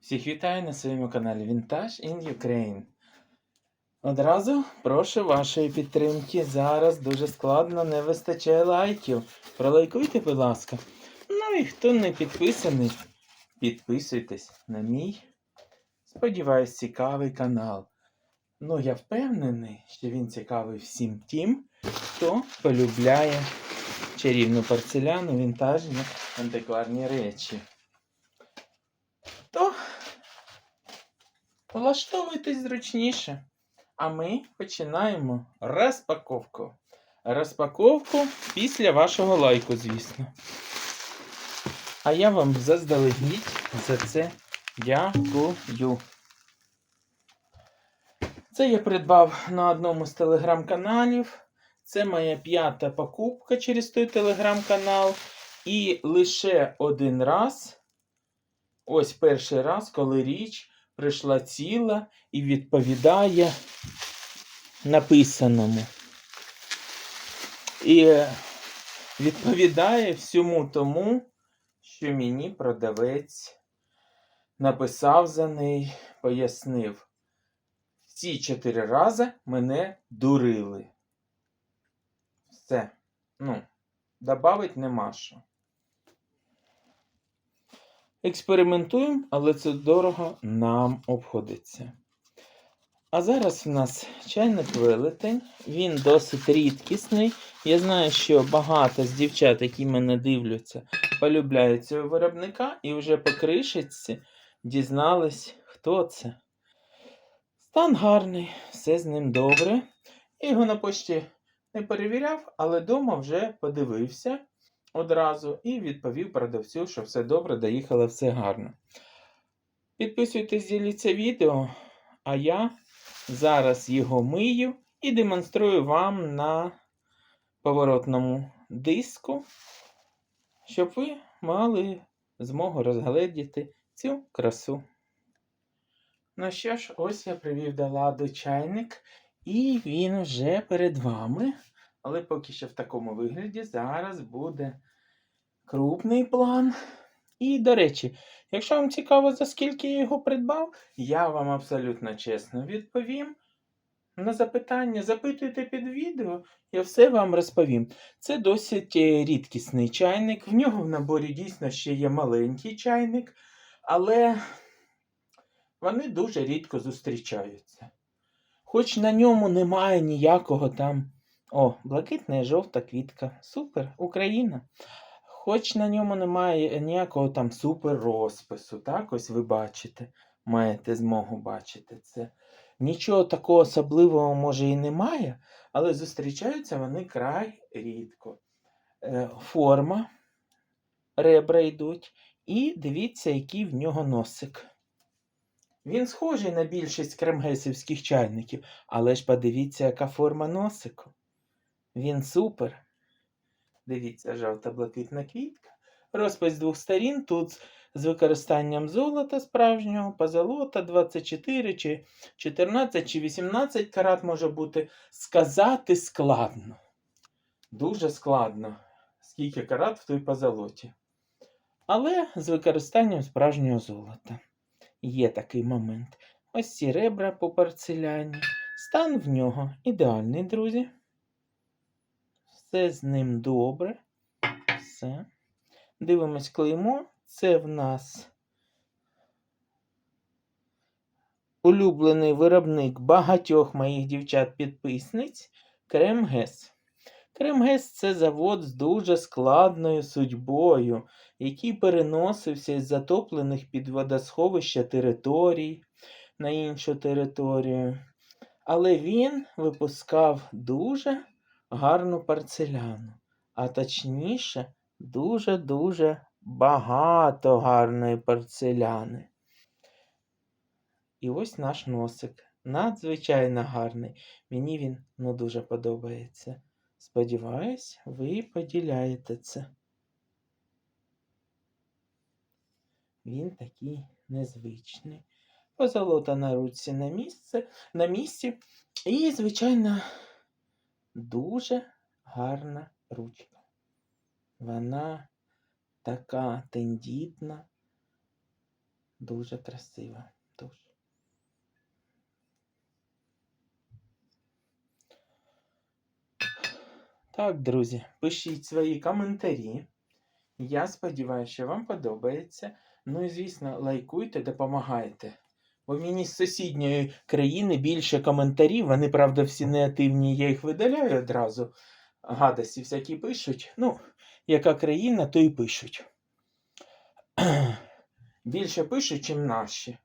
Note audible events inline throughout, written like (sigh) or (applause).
Всіх вітаю на своєму каналі Vintage in Ukraine. Одразу прошу вашої підтримки. Зараз дуже складно, не вистачає лайків. Пролайкуйте, будь ласка. Ну і хто не підписаний, підписуйтесь на мій, сподіваюсь, цікавий канал. Ну, я впевнений, що він цікавий всім тим, хто полюбляє чарівну порцеляну, вінтажні антикварні речі. То влаштовуйтесь зручніше. А ми починаємо розпаковку. Розпаковку після вашого лайку, звісно. А я вам заздалегідь за це дякую. Це я придбав на одному з телеграм-каналів. Це моя п'ята покупка через той телеграм-канал. І лише один раз, ось перший раз, коли річ прийшла ціла і відповідає написаному. І відповідає всьому тому, що мені продавець написав за неї, пояснив. Всі чотири рази мене дурили. Все. Ну, добавить нема що. Експериментуємо, але це дорого нам обходиться. А зараз в нас чайник велетень. Він досить рідкісний. Я знаю, що багато з дівчат, які мене дивляться, полюбляють цього виробника і вже по кришечці дізнались, хто це. Стан гарний, все з ним добре. Я його на пошті не перевіряв, але вдома вже подивився одразу і відповів продавцю, що все добре, доїхало все гарно. Підписуйтесь, діліться відео, а я зараз його мию і демонструю вам на поворотному диску, щоб ви мали змогу розгледіти цю красу. Ну що ж, ось я привів до ладу чайник, і він вже перед вами. Але поки що в такому вигляді зараз буде крупний план. І, до речі, якщо вам цікаво, за скільки я його придбав, я вам абсолютно чесно відповім. На запитання запитуйте під відео, я все вам розповім. Це досить е, рідкісний чайник. В нього в наборі дійсно ще є маленький чайник, але вони дуже рідко зустрічаються. Хоч на ньому немає ніякого там. О, блакитна і жовта квітка. Супер, Україна. Хоч на ньому немає ніякого там супер розпису, так? Ось ви бачите, маєте змогу бачити це. Нічого такого особливого, може, і немає, але зустрічаються вони край рідко. Е, форма, ребра йдуть, і дивіться, який в нього носик. Він схожий на більшість кремгесівських чайників, але ж подивіться, яка форма носику. Він супер. Дивіться, жовта блакитна квітка. Розпис двох сторін. Тут з використанням золота справжнього, позолота 24 чи 14 чи 18 карат може бути. Сказати складно. Дуже складно, скільки карат в той позолоті. Але з використанням справжнього золота. Є такий момент. Ось ці ребра по порцеляні. Стан в нього ідеальний, друзі. Все з ним добре. Все. Дивимось клеймо. Це в нас улюблений виробник багатьох моїх дівчат-підписниць Кремгес. Кремгес це завод з дуже складною судьбою, який переносився із затоплених під водосховища територій на іншу територію. Але він випускав дуже гарну порцеляну, а точніше, дуже-дуже багато гарної порцеляни. І ось наш носик. Надзвичайно гарний. Мені він ну, дуже подобається. Сподіваюсь, ви поділяєте це. Він такий незвичний. Позолота на руці на місце, на місці. І, звичайно, дуже гарна ручка. Вона така тендітна, дуже красиво. Дуже. Так, друзі, пишіть свої коментарі. Я сподіваюся, що вам подобається. Ну і звісно, лайкуйте, допомагайте. Бо мені з сусідньої країни більше коментарів, вони, правда, всі неактивні, я їх видаляю одразу. Гадості всякі пишуть. Ну, яка країна, то і пишуть. (clears throat) Більше пишуть, чим наші.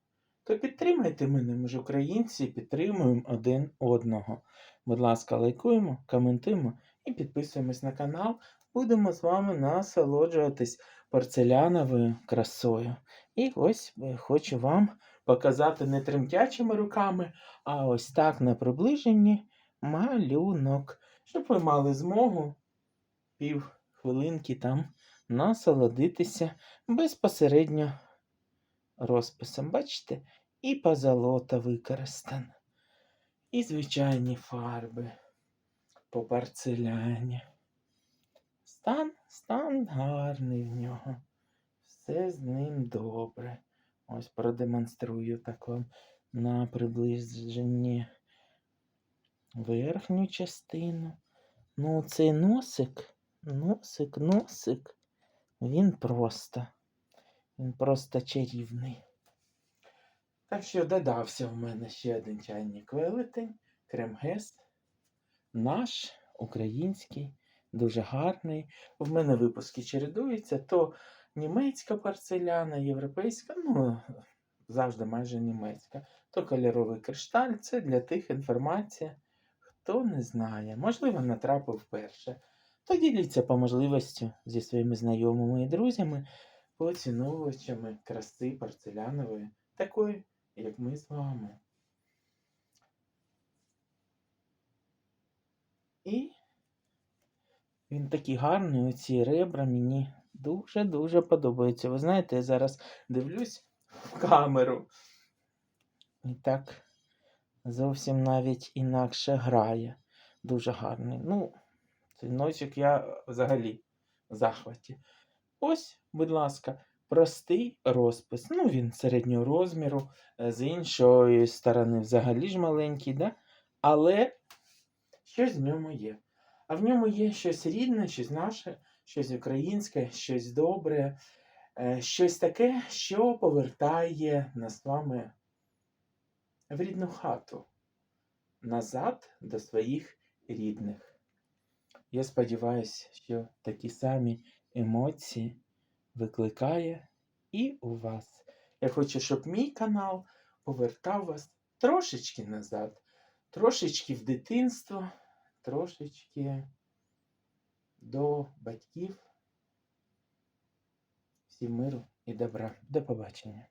То підтримайте мене, ми ж українці, підтримуємо один одного. Будь ласка, лайкуємо, коментуємо і підписуємось на канал. Будемо з вами насолоджуватись порцеляновою красою. І ось е, хочу вам показати не тремтячими руками, а ось так на приближенні малюнок, щоб ви мали змогу пів хвилинки там насолодитися безпосередньо розписом. Бачите? І позолота використана, і звичайні фарби по порцеляні. Стан, стан гарний в нього. Все з ним добре. Ось продемонструю так вам на приближенні верхню частину. Ну, цей носик, носик, носик, він просто, він просто чарівний. Так що додався в мене ще один чайник велетень, кремгес. Наш український, дуже гарний. В мене випуски чередуються, то німецька порцеляна, європейська, ну, завжди майже німецька. То кольоровий кришталь, це для тих інформація, хто не знає. Можливо, натрапив вперше. То діліться по можливості зі своїми знайомими і друзями, поціновувачами краси порцелянової, такої, як ми з вами. І він такий гарний, оці ребра мені дуже-дуже подобаються. Ви знаєте, я зараз дивлюсь в камеру. І так зовсім навіть інакше грає. Дуже гарний. Ну, цей носик я взагалі в захваті. Ось, будь ласка, простий розпис. Ну, він середнього розміру, е, з іншої сторони взагалі ж маленький, да? але щось в ньому є. А в ньому є щось рідне, щось наше, щось українське, щось добре, е, щось таке, що повертає нас вами в рідну хату, назад до своїх рідних. Я сподіваюся, що такі самі емоції викликає і у вас. Я хочу, щоб мій канал повертав вас трошечки назад, трошечки в дитинство, трошечки до батьків. Всім миру і добра. До побачення.